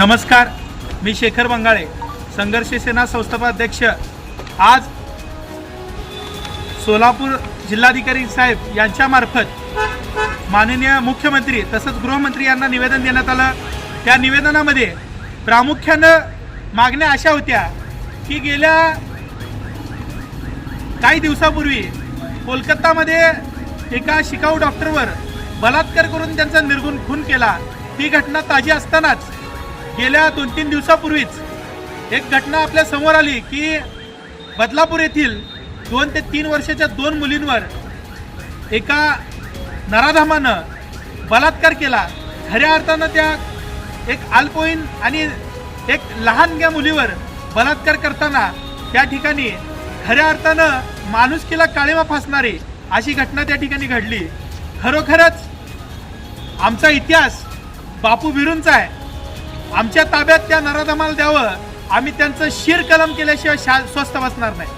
नमस्कार मी शेखर बंगाळे संघर्ष सेना संस्थापाध्यक्ष आज सोलापूर जिल्हाधिकारी साहेब यांच्यामार्फत माननीय मुख्यमंत्री तसंच गृहमंत्री यांना निवेदन देण्यात आलं. त्या निवेदनामध्ये प्रामुख्यानं मागण्या अशा होत्या की गेल्या काही दिवसापूर्वी कोलकातामध्ये एका शिकाऊ डॉक्टरवर बलात्कार करून त्यांचा निर्गुण खून केला. ही घटना ताजी असतानाच गेल्या दोन तीन दिवसापूर्वीच एक घटना आपल्यासमोर आली की बदलापूर येथील दोन ते तीन वर्षाच्या दोन मुलींवर एका नराधामानं बलात्कार केला. खऱ्या अर्थानं त्या एक अल्पवयीन आणि एक लहानग्या मुलीवर बलात्कार करताना त्या ठिकाणी खऱ्या अर्थानं माणुसकीला काळेमा फासणारी अशी घटना त्या ठिकाणी घडली. खरोखरच आमचा इतिहास बापू बिरूंचा आहे. आमच्या ताब्यात त्या नराधमाला द्यावं. आम्ही त्यांचं शिर कलम केल्याशिवाय शा स्वस्थ बसणार नाही.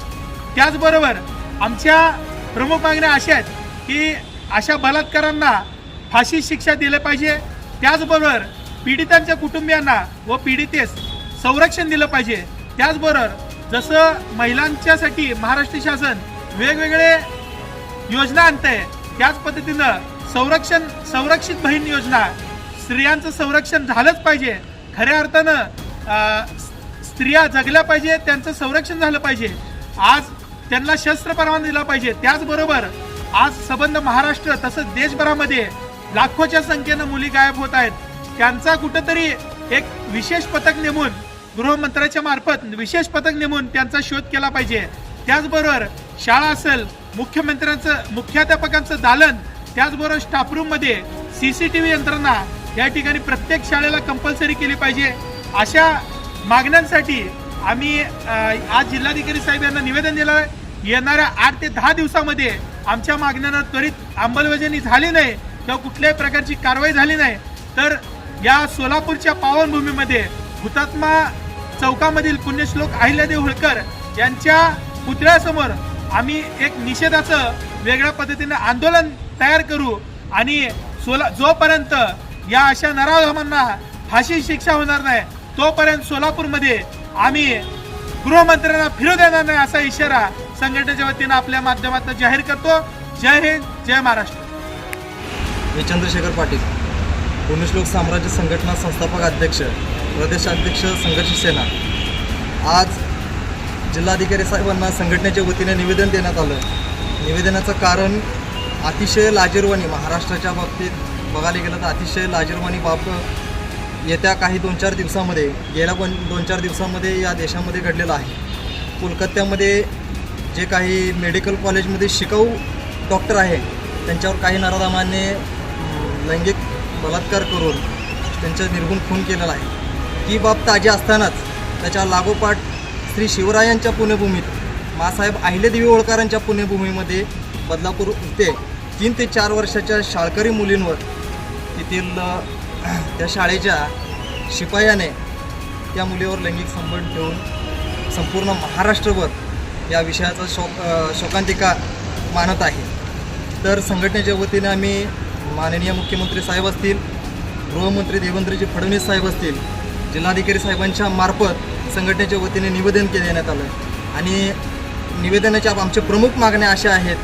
त्याचबरोबर आमच्या प्रमुख मागण्या अशा आहेत की अशा बलात्कारांना फाशी शिक्षा दिलं पाहिजे. त्याचबरोबर पीडितांच्या कुटुंबियांना व पीडितेस संरक्षण दिलं पाहिजे. त्याचबरोबर जसं महिलांच्यासाठी महाराष्ट्र शासन वेगवेगळे योजना आणतंय त्याच पद्धतीनं संरक्षण संरक्षित बहीण योजना स्त्रियांचं संरक्षण झालंच पाहिजे. खऱ्या अर्थानं स्त्रिया जगल्या पाहिजे त्यांचं संरक्षण झालं पाहिजे. आज त्यांना शस्त्र परवाना दिला पाहिजे. त्याचबरोबर आज सबंध महाराष्ट्र तसंच देशभरामध्ये लाखोच्या संख्येनं मुली गायब होत आहेत. त्यांचा कुठंतरी एक विशेष पथक नेमून गृहमंत्र्याच्या मार्फत विशेष पथक नेमून त्यांचा शोध केला पाहिजे. त्याचबरोबर शाळा असेल मुख्यमंत्र्यांचं मुख्याध्यापकांचं दालन त्याचबरोबर स्टाफरूममध्ये सी सी टी व्ही यंत्रणा या ठिकाणी प्रत्येक शाळेला कंपल्सरी केली पाहिजे. अशा मागण्यांसाठी आम्ही आज जिल्हाधिकारी साहेब यांना निवेदन दिलं आहे. येणाऱ्या आठ ते दहा दिवसामध्ये आमच्या मागण्यांना त्वरित अंमलबजावणी झाली नाही किंवा कुठल्याही प्रकारची कारवाई झाली नाही. तर या सोलापूरच्या पावनभूमीमध्ये हुतात्मा चौकामधील पुण्यश्लोक अहिल्यादेव होळकर यांच्या पुतळ्यासमोर आम्ही एक निषेधाचं वेगळ्या पद्धतीने आंदोलन तयार करू आणि सोला जोपर्यंत या अशा नराधमांना फाशी शिक्षा होणार नाही. तोपर्यंत सोलापूरमध्ये आम्ही गृहमंत्र्यांना फिरू देणार नाही असा इशारा संघटनेच्या वतीनं आपल्या माध्यमातून जाहीर करतो. जय हिंद जय महाराष्ट्र. मी चंद्रशेखर पाटील पुण्यश्लोक साम्राज्य संघटना संस्थापक अध्यक्ष प्रदेशाध्यक्ष संघर्ष सेना. आज जिल्हाधिकारी साहेबांना संघटनेच्या वतीने निवेदन देण्यात आलं. निवेदनाचं कारण अतिशय लाजीरवाणी महाराष्ट्राच्या बाबतीत बघायला गेलं तर अतिशय लाजीरवाणी बाब येत्या काही दोन चार दिवसामध्ये गेल्या पण दोन चार दिवसामध्ये या देशामध्ये घडलेलं आहे. कोलकात्यामध्ये जे काही मेडिकल कॉलेजमध्ये शिकाऊ डॉक्टर आहे त्यांच्यावर काही नराधामांनी लैंगिक बलात्कार करून त्यांचं निर्गुण खून केलेला आहे. ही बाब ताजी असतानाच त्याच्या लागोपाठ श्री शिवरायांच्या पुण्यभूमीत मासाहेब अहिलेदेवी होळकरांच्या पुण्यभूमीमध्ये बदलापूर येथे तीन ते चार वर्षाच्या शाळकरी मुलींवर तेथील त्या शाळेच्या शिपायाने त्या मुलीवर लैंगिक संबंध ठेवून संपूर्ण महाराष्ट्रभर या विषयाचा शोक शोकांतिका मानत आहे. तर संघटनेच्या वतीने आम्ही माननीय मुख्यमंत्री साहेब असतील गृहमंत्री देवेंद्रजी फडणवीस साहेब असतील जिल्हाधिकारी साहेबांच्या मार्फत संघटनेच्या वतीने निवेदन के देण्यात आलं. आणि निवेदनाच्या आमचे प्रमुख मागण्या अशा आहेत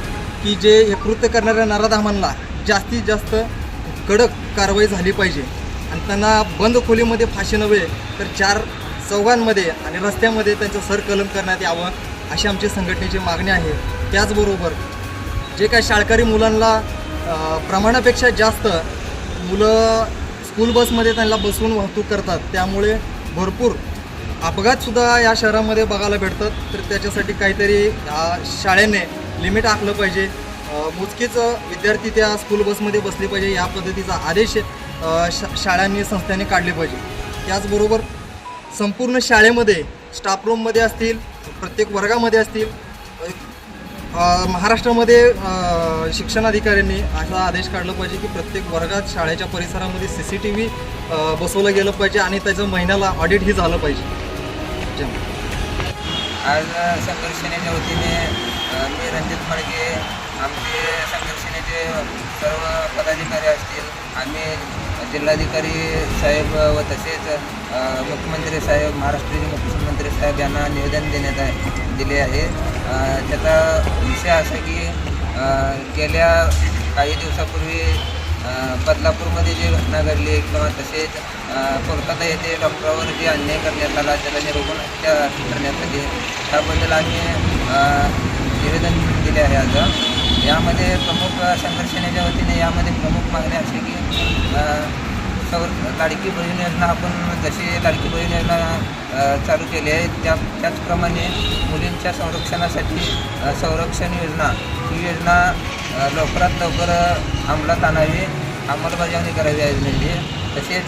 की जे हे कृत्य करणाऱ्या नराधामांना जास्तीत जास्त कडक कारवाई झाली पाहिजे. आणि त्यांना बंद खोलीमध्ये फाशी नव्हे तर चार चौघांमध्ये आणि रस्त्यामध्ये त्यांचं सरकलम करण्यात यावं अशी आमची संघटनेची मागणी आहे. त्याचबरोबर जे काही शाळकरी मुलांना प्रमाणापेक्षा जास्त मुलं स्कूल बसमध्ये त्यांना बसवून वाहतूक करतात त्यामुळे भरपूर अपघातसुद्धा या शहरामध्ये बघायला भेटतात. तर त्याच्यासाठी काहीतरी शाळेने लिमिट आखलं पाहिजे. मोजकेच विद्यार्थी त्या स्कूल बसमध्ये बसले पाहिजे या पद्धतीचा आदेश शा शाळांनी संस्थांनी काढले पाहिजे. त्याचबरोबर संपूर्ण शाळेमध्ये स्टाफ रूममध्ये असतील प्रत्येक वर्गामध्ये असतील महाराष्ट्रामध्ये शिक्षणाधिकाऱ्यांनी असा आदेश काढला पाहिजे की प्रत्येक वर्गात शाळेच्या परिसरामध्ये सी सी टी व्ही बसवलं गेलं पाहिजे आणि त्याचं महिन्याला ऑडिटही झालं पाहिजे. आज संघर्ष वतीने मी रणजित फडके आमचे संघर्ष सर्व पदाधिकारी असतील आम्ही जिल्हाधिकारी साहेब व तसेच मुख्यमंत्री साहेब महाराष्ट्राचे मुख्यमंत्री साहेब यांना निवेदन देण्यात आहे दिले आहे. त्याचा विषय असा की गेल्या काही दिवसापूर्वी बदलापूरमध्ये जी घटना घडली किंवा तसेच कोलकाता येथे डॉक्टरावर जे अन्याय करण्यात आला त्याला निरोपण हत्या करण्यात आली त्याबद्दल आम्ही निवेदन दिले आहे आज. यामध्ये प्रमुख संघर्षणाच्या वतीने यामध्ये प्रमुख मागणी अशी की अ, सौर लाडकी बहीण योजना आपण जशी लाडकी बहीण योजना चालू केली आहे त्या त्याचप्रमाणे मुलींच्या संरक्षणासाठी संरक्षण योजना ही योजना लवकरात लवकर अंमलात आणावी अंमलबजावणी करावी या योजनेची म्हणजे. तसेच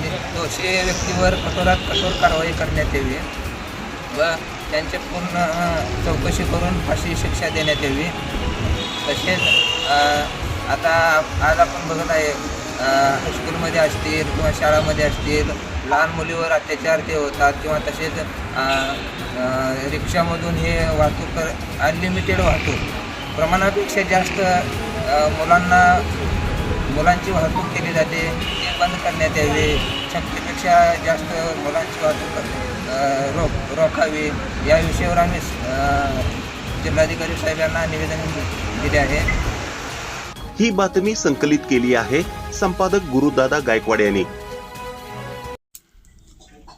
नि- दोषी व्यक्तीवर कठोरात कठोर कारवाई करण्यात यावी. व त्यांचे पूर्ण चौकशी करून फाशी शिक्षा देण्यात यावी. तसेच आता आज आपण बघत आहे हायस्कूलमध्ये असतील किंवा शाळामध्ये असतील लहान मुलीवर अत्याचार ते होतात किंवा तसेच रिक्षामधून हे वाहतूक कर अनलिमिटेड वाहतूक प्रमाणापेक्षा जास्त मुलांना मुलांची वाहतूक केली जाते ते बंद करण्यात यावी. क्षमतेपेक्षा जास्त मुलांची वाहतूक अ, रोख रोखावी या विषयावर आम्ही जिल्हाधिकारी साहेबांना निवेदन दिले आहे. ही बातमी संकलित केली आहे संपादक गुरुदादा गायकवाड यांनी.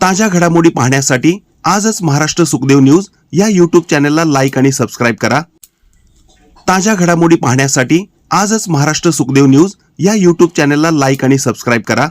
ताज्या घडामोडी पाहण्यासाठी आजच महाराष्ट्र सुखदेव न्यूज या यूट्यूब चॅनलला लाईक आणि सबस्क्राईब करा. ताज्या घडामोडी पाहण्यासाठी आजच महाराष्ट्र सुखदेव न्यूज या यूट्यूब चॅनलला लाईक आणि सबस्क्राईब करा.